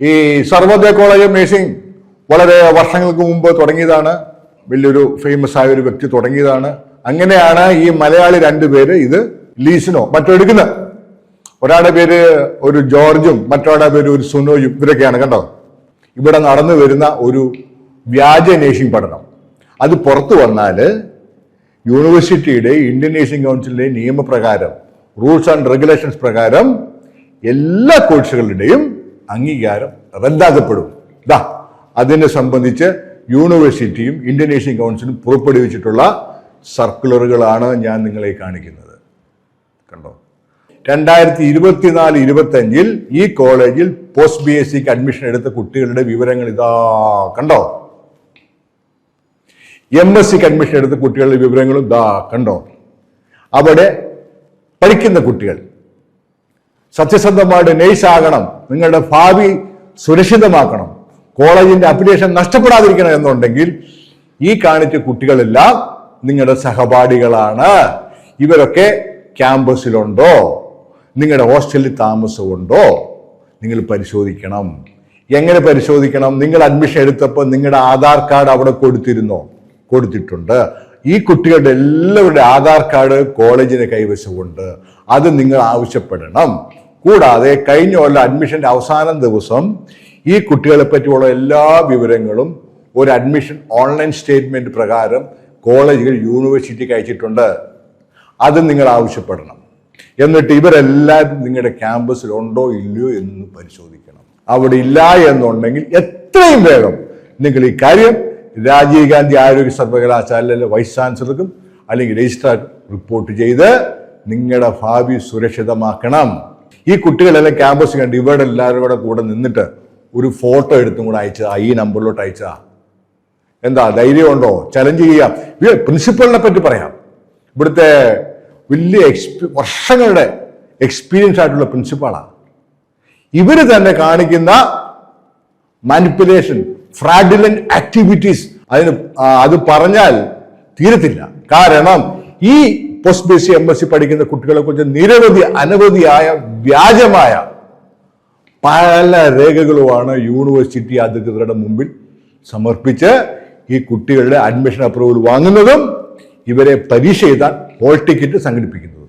ഈ Sarvodaya college of nursing വളരെ വർഷങ്ങൾക്ക് മുമ്പ് തുടങ്ങിയതാണ്. വലിയൊരു ഫേമസ് ആയ ഒരു വ്യക്തി തുടങ്ങിയതാണ്. അങ്ങനെയാണ് ഈ മലയാളി രണ്ടുപേര് ഇത് ലീസിനോ മറ്റോ എടുക്കുന്നത്. ഒരാളുടെ പേര് ഒരു ജോർജും മറ്റൊരാളുടെ പേര് ഒരു സുനോയും ഇവരൊക്കെയാണ് കണ്ടോ? ഇവിടെ നടന്നു വരുന്ന ഒരു വ്യാജ നേഴ്സിംഗ് പഠനം. അത് പുറത്തു വന്നാൽ യൂണിവേഴ്സിറ്റിയുടെ ഇന്ത്യൻ നേഴ്സിംഗ് കൗൺസിലിന്റെ നിയമപ്രകാരം റൂൾസ് ആൻഡ് റെഗുലേഷൻസ് പ്രകാരം എല്ലാ കോഴ്സുകളുടെയും അംഗീകാരം റദ്ദാക്കപ്പെടും. ഇതാ അതിനെ സംബന്ധിച്ച് യൂണിവേഴ്സിറ്റിയും ഇന്തോനേഷ്യൻ കൗൺസിലും പുറപ്പെടുവിച്ചിട്ടുള്ള സർക്കുലറുകളാണ് ഞാൻ നിങ്ങളെ കാണിക്കുന്നത്. കണ്ടോ? രണ്ടായിരത്തി ഇരുപത്തിനാല് ഇരുപത്തി അഞ്ചിൽ ഈ കോളേജിൽ പോസ്റ്റ് ബി എസ് സിക്ക് അഡ്മിഷൻ എടുത്ത കുട്ടികളുടെ വിവരങ്ങൾ ഇതാ കണ്ടോ? എം എസ് സിക്ക് അഡ്മിഷൻ എടുത്ത കുട്ടികളുടെ വിവരങ്ങളും ഇതാ കണ്ടോ? അവിടെ പഠിക്കുന്ന കുട്ടികൾ സത്യസന്ധമായിട്ട് നേഴ്സാകണം നിങ്ങളുടെ ഭാവി സുരക്ഷിതമാക്കണം. കോളേജിന്റെ അപ്ലിക്കേഷൻ നഷ്ടപ്പെടാതിരിക്കണം എന്നുണ്ടെങ്കിൽ ഈ കാണിച്ച കുട്ടികളെല്ലാം നിങ്ങളുടെ സഹപാഠികളാണ്. ഇവരൊക്കെ ക്യാമ്പസിലുണ്ടോ? നിങ്ങളുടെ ഹോസ്റ്റലിൽ താമസമുണ്ടോ? നിങ്ങൾ പരിശോധിക്കണം. എങ്ങനെ പരിശോധിക്കണം? നിങ്ങൾ അഡ്മിഷൻ എടുത്തപ്പോൾ നിങ്ങളുടെ ആധാർ കാർഡ് അവിടെ കൊടുത്തിരുന്നോ? കൊടുത്തിട്ടുണ്ട്. ഈ കുട്ടികളുടെ എല്ലാവരുടെ ആധാർ കാർഡ് കോളേജിന് കൈവശമുണ്ട്. അത് നിങ്ങൾ ആവശ്യപ്പെടണം. കൂടാതെ കഴിഞ്ഞ കൊല്ലം അഡ്മിഷന്റെ അവസാന ദിവസം ഈ കുട്ടികളെ പറ്റിയുള്ള എല്ലാ വിവരങ്ങളും ഒരു അഡ്മിഷൻ ഓൺലൈൻ സ്റ്റേറ്റ്മെന്റ് പ്രകാരം കോളേജുകൾ യൂണിവേഴ്സിറ്റിക്ക് അയച്ചിട്ടുണ്ട്. അത് നിങ്ങൾ ആവശ്യപ്പെടണം. എന്നിട്ട് ഇവരെല്ലാവരും നിങ്ങളുടെ ക്യാമ്പസിൽ ഉണ്ടോ ഇല്ലയോ എന്ന് പരിശോധിക്കണം. അവിടെ ഇല്ല എന്നുണ്ടെങ്കിൽ എത്രയും വേഗം നിങ്ങൾ ഈ കാര്യം രാജീവ് ഗാന്ധി ആരോഗ്യ സർവകലാശാലയിലെ വൈസ് ചാൻസലർക്കും അല്ലെങ്കിൽ രജിസ്ട്രാർക്കും റിപ്പോർട്ട് ചെയ്ത് നിങ്ങളുടെ ഭാവി സുരക്ഷിതമാക്കണം. ഈ കുട്ടികളെല്ലാം ക്യാമ്പസ് കണ്ട് ഇവിടെ എല്ലാവരും കൂടെ കൂടെ നിന്നിട്ട് ഒരു ഫോട്ടോ എടുത്തും കൂടെ അയച്ചതാ ഈ നമ്പറിലോട്ട് അയച്ചതാ. എന്താ ധൈര്യമുണ്ടോ? ചലഞ്ച് ചെയ്യാം. പ്രിൻസിപ്പളിനെ പറ്റി പറയാം. ഇവിടുത്തെ വലിയ എക്സ്പീ വർഷങ്ങളുടെ എക്സ്പീരിയൻസ് ആയിട്ടുള്ള പ്രിൻസിപ്പാളാണ് ഇവർ തന്നെ കാണിക്കുന്ന മാനിപ്പുലേഷൻ ഫ്രാഡുലൻ ആക്ടിവിറ്റീസ് അതിന് അത് പറഞ്ഞാൽ തീരത്തില്ല. കാരണം ഈ പോസ്റ്റ് ബേസി എംബസി പഠിക്കുന്ന കുട്ടികളെ കുറിച്ച് നിരവധി അനവധിയായ വ്യാജമായ പല രേഖകളുമാണ് യൂണിവേഴ്സിറ്റി അധികൃതരുടെ മുമ്പിൽ സമർപ്പിച്ച് ഈ കുട്ടികളുടെ അഡ്മിഷൻ അപ്രൂവൽ വാങ്ങുന്നതും ഇവരെ പരീക്ഷ എഴുതാൻ ഹോൾ ടിക്കറ്റ് സംഘടിപ്പിക്കുന്നതും.